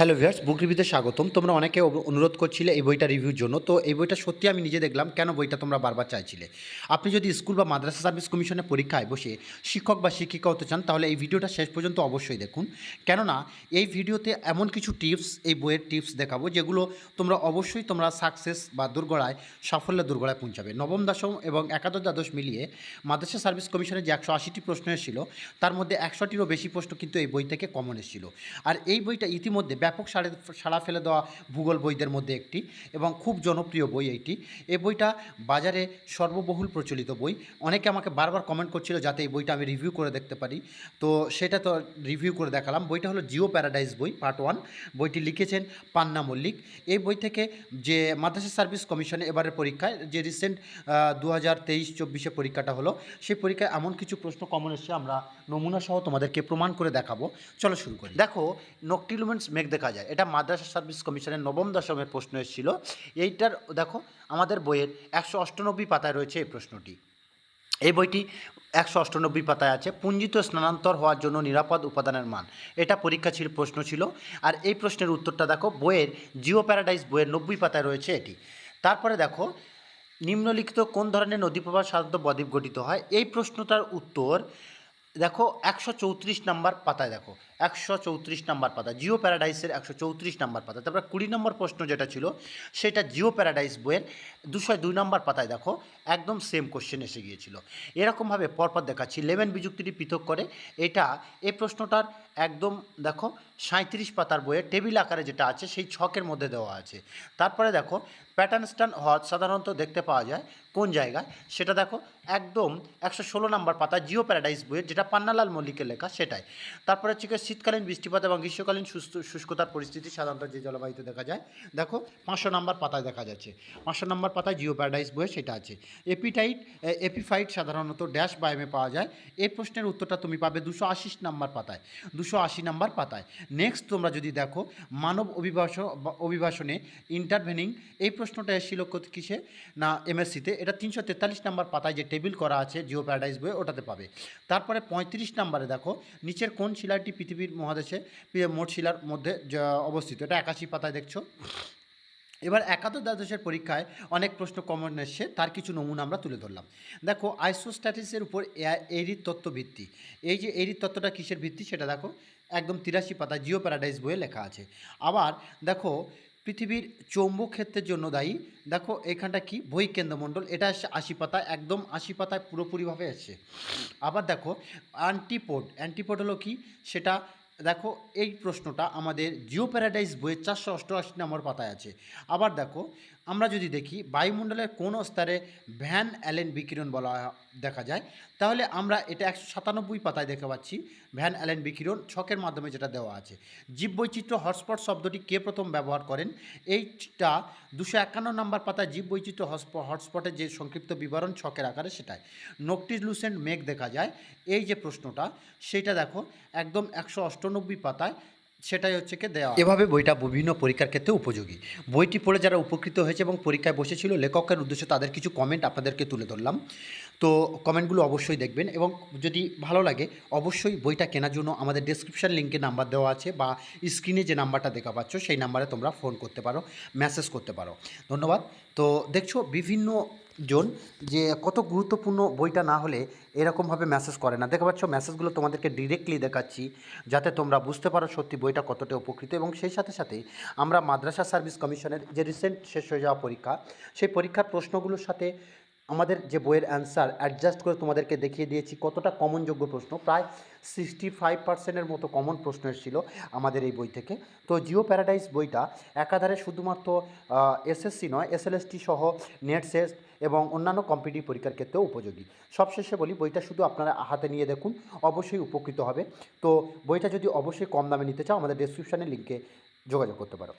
Hello viewers বুক রিভিউতে স্বাগতম। তোমরা অনেকে অনুরোধ করছিলে এই বইটা রিভিউর জন্য। তো এই বইটা সত্যি আমি নিজে দেখলাম, কেন বইটা তোমরা বারবার চাইছিলে? আপনি যদি স্কুল বা মাদ্রাসা সার্ভিস কমিশনের পরীক্ষায় বসে শিক্ষক বা শিক্ষিকা হতে চান, তাহলে এই ভিডিওটা শেষ পর্যন্ত অবশ্যই দেখুন। কেননা, এই ভিডিওতে এমন কিছু টিপস, এই বইয়ের টিপস দেখাবো, যেগুলো তোমরা অবশ্যই তোমরা সাকসেস বা দুর্গড়ায়, সাফল্যের দুর্গড়ায় পৌঁছাবে। নবম দশম এবং একাদশ দ্বাদশ মিলিয়ে মাদ্রাসা সার্ভিস কমিশনের যে একশো আশিটি প্রশ্ন এসেছিল, তার মধ্যে একশোটিরও বেশি প্রশ্ন কিন্তু এই বই থেকে কমন এসেছিল। আর এই বইটা ইতিমধ্যে ব্যাপক সাড়ে, সাড়া ফেলে দেওয়া ভূগোল বইদের মধ্যে একটি এবং খুব জনপ্রিয় বই এইটি। এই বইটা বাজারে সর্ববহুল প্রচলিত বই। অনেকে আমাকে বারবার কমেন্ট করছিল যাতে এই বইটা আমি রিভিউ করে দেখতে পারি। তো সেটা তো রিভিউ করে দেখালাম। বইটা হলো জিও প্যারাডাইস বই পার্ট ওয়ান বইটি লিখেছেন পান্না মল্লিক। এই বই থেকে যে মাদ্রাসা সার্ভিস কমিশনে এবারের পরীক্ষায় যে রিসেন্ট দু হাজার তেইশ চব্বিশে পরীক্ষাটা হলো, সেই পরীক্ষায় এমন কিছু প্রশ্ন কমন এসছে। আমরা নমুনা সহ তোমাদেরকে প্রমাণ করে দেখাবো। চলো শুরু করি। দেখো নকটিলুমেন্টস মেঘ দেখা যায়। এটা মাদ্রাসা সার্ভিস কমিশনের নবম, দশমের প্রশ্ন এসেছিল। এইটার, দেখো, আমাদের বইয়ের একশো অষ্টানব্বই পাতায় রয়েছে এই প্রশ্নটি। এই বইটি একশো অষ্টানব্বই পাতায় আছে। পুঞ্জিত স্নানান্তর হওয়ার জন্য নিরাপদ উপাদানের মান। এটা পরীক্ষা ছিল, প্রশ্ন ছিল। আর এই প্রশ্নের উত্তরটা দেখো, বইয়ের জিও প্যারাডাইস বইয়ের নব্বই পাতায় রয়েছে এটি। তারপরে দেখো, নিম্নলিখিত কোন ধরনের নদী প্রবাহ সাধারণত বদ্বীপ গঠিত হয়? এই প্রশ্নটার উত্তর দেখো একশো চৌত্রিশ নাম্বার পাতায় দেখো, একশো চৌত্রিশ নাম্বার পাতা, জিও প্যারাডাইসের একশো চৌত্রিশ নাম্বার পাতা। তারপরে কুড়ি নম্বর প্রশ্ন যেটা ছিল, সেটা জিও প্যারাডাইস বইয়ের দুশো দুই নম্বর পাতায় দেখো, একদম সেম কোশ্চেন এসে গিয়েছিল। এরকমভাবে পরপর দেখাচ্ছি লেভেন বিযুক্তিটি পৃথক করে, এটা এই প্রশ্নটার একদম দেখো সাঁত্রিশ পাতার বইয়ে টেবিল আকারে যেটা আছে, সেই ছকের মধ্যে দেওয়া আছে। তারপরে দেখো প্যাটার্ন স্টান হজ সাধারণত দেখতে পাওয়া যায় কোন জায়গায়? সেটা দেখো, একদম একশো ষোলো নম্বর পাতা জিও প্যারাডাইস বইয়ের, যেটা পান্নালাল মল্লিকের লেখা, সেটাই। তারপরে হচ্ছে শীতকালীন বৃষ্টিপাত এবং গ্রীষ্মকালীন সুস্থ, শুষ্কতার পরিস্থিতি সাধারণত যে জলবায়ুতে দেখা যায়। দেখো, পাঁচশো নম্বর পাতায় দেখা যাচ্ছে। পাঁচশো নম্বর পাতায় জিও প্যারাডাইস বইয়ে সেটা আছে। এপিটাইট এপিফাইট সাধারণত ড্যাশ বায়োমে পাওয়া যায়। এই প্রশ্নের উত্তরটা তুমি পাবে দুশো আশি নম্বর পাতায়। দুশো আশি নম্বর পাতায়। নেক্সট তোমরা যদি দেখো, মানব অভিবাস, অভিবাসনে ইন্টারভেনিং এই প্রশ্নটা এসেছিল কিসে? না এমএসসিতে এটা তিনশো তেতাল্লিশ নাম্বার পাতায় যে টেবিল করা আছে জিও প্যারাডাইস বইয়ে, ওটাতে পাবে। তারপরে পঁয়ত্রিশ নাম্বারে দেখো, নিচের কোন শিলাটি পৃথিবীর মহাদেশে মোট শিলার মধ্যে অবস্থিত? এটা একাশি পাতায় দেখছ? এবার একাদশ দ্বাদশের পরীক্ষায় অনেক প্রশ্ন কমন এসছে, তার কিছু নমুনা আমরা তুলে ধরলাম। দেখো আইসোস্ট্যাটিসের উপর এরির তত্ত্ব ভিত্তি এই যে এরির তত্ত্বটা কিসের ভিত্তি সেটা দেখো, একদম তিরাশি পাতা জিও প্যারাডাইস বইয়ে লেখা আছে। আবার দেখো, পৃথিবীর চৌম্বক ক্ষেত্রের জন্য দায়ী, দেখো এখানটা কি? বই কেন্দ্রমণ্ডল এটা এসছে আশি পাতায় একদম আশি পাতায় পুরোপুরিভাবে এসছে আবার দেখো অ্যান্টিপোড অ্যান্টিপোড হলো কি? সেটা দেখো এই প্রশ্নটা আমাদের জিও প্যারাডাইস বইয়ের চারশো অষ্টআশি নম্বর পাতায় আছে। আবার দেখো আমরা যদি দেখি বায়ুমণ্ডলের কোন স্তরে ভ্যান অ্যালেন বিকিরণ বলা দেখা যায়, তাহলে আমরা এটা একশো সাতানব্বই পাতায় দেখতে পাচ্ছি, ভ্যান অ্যালেন বিকিরণ ছকের মাধ্যমে যেটা দেওয়া আছে। জীববৈচিত্র্য হটস্পট শব্দটি কে প্রথম ব্যবহার করেন? এইটা দুশো একান্ন নম্বর পাতায় জীববৈচিত্র্য হটস্প- হটস্পটের যে সংক্ষিপ্ত বিবরণ ছকের আকারে সেটাই। নকটিলুসেন্ট মেঘ দেখা যায়, এই যে প্রশ্নটা, সেটা দেখো, একদম একশো অষ্টানব্বই পাতায় সেটাই হচ্ছে কি দেওয়া। এভাবে বইটা বিভিন্ন পরীক্ষার ক্ষেত্রে উপযোগী। বইটি পড়ে যারা উপকৃত হয়েছে এবং পরীক্ষায় বসেছিল লেখকের উদ্দেশ্যে তাদের কিছু কমেন্ট আপনাদেরকে তুলে ধরলাম। তো কমেন্টগুলো অবশ্যই দেখবেন এবং যদি ভালো লাগে, অবশ্যই বইটা কেনার জন্য আমাদের ডেসক্রিপশন লিঙ্কে নাম্বার দেওয়া আছে বা স্ক্রিনে যে নাম্বারটা দেখা পাচ্ছ, সেই নাম্বারে তোমরা ফোন করতে পারো মেসেজ করতে পারো। ধন্যবাদ। তো দেখছ, বিভিন্ন জন, যে কত গুরুত্বপূর্ণ বইটা না হলে এরকমভাবে মেসেজ করে না। দেখা পাচ্ছ মেসেজগুলো তোমাদেরকে ডিরেক্টলি দেখাচ্ছি, যাতে তোমরা বুঝতে পারো সত্যি বইটা কতটা উপকৃত। এবং সেই সাথে সাথে আমরা মাদ্রাসা সার্ভিস কমিশনের যে রিসেন্ট শেষ হয়ে যাওয়া পরীক্ষা, সেই পরীক্ষার প্রশ্নগুলোর সাথে আমাদের যে বইয়ের অ্যান্সার অ্যাডজাস্ট করে তোমাদেরকে দেখিয়ে দিয়েছি, কতটা কমনযোগ্য প্রশ্ন। প্রায় সিক্সটি ফাইভ পার্সেন্টের মতো কমন প্রশ্ন এসেছিল আমাদের এই বই থেকে। তো জিও প্যারাডাইস বইটা একাধারে শুধুমাত্র এসএসসি নয় এসএলএসটি সহ নেট টেস্ট এবং অন্যান্য কম্পিটিভ পরীক্ষার ক্ষেত্রেও উপযোগী। সবশেষে বলি, বইটা শুধু আপনারা হাতে নিয়ে দেখুন, অবশ্যই উপকৃত হবে। তো বইটা যদি অবশ্যই কম দামে নিতে চাও, আমাদের ডেসক্রিপশানে লিঙ্কে যোগাযোগ করতে পারো।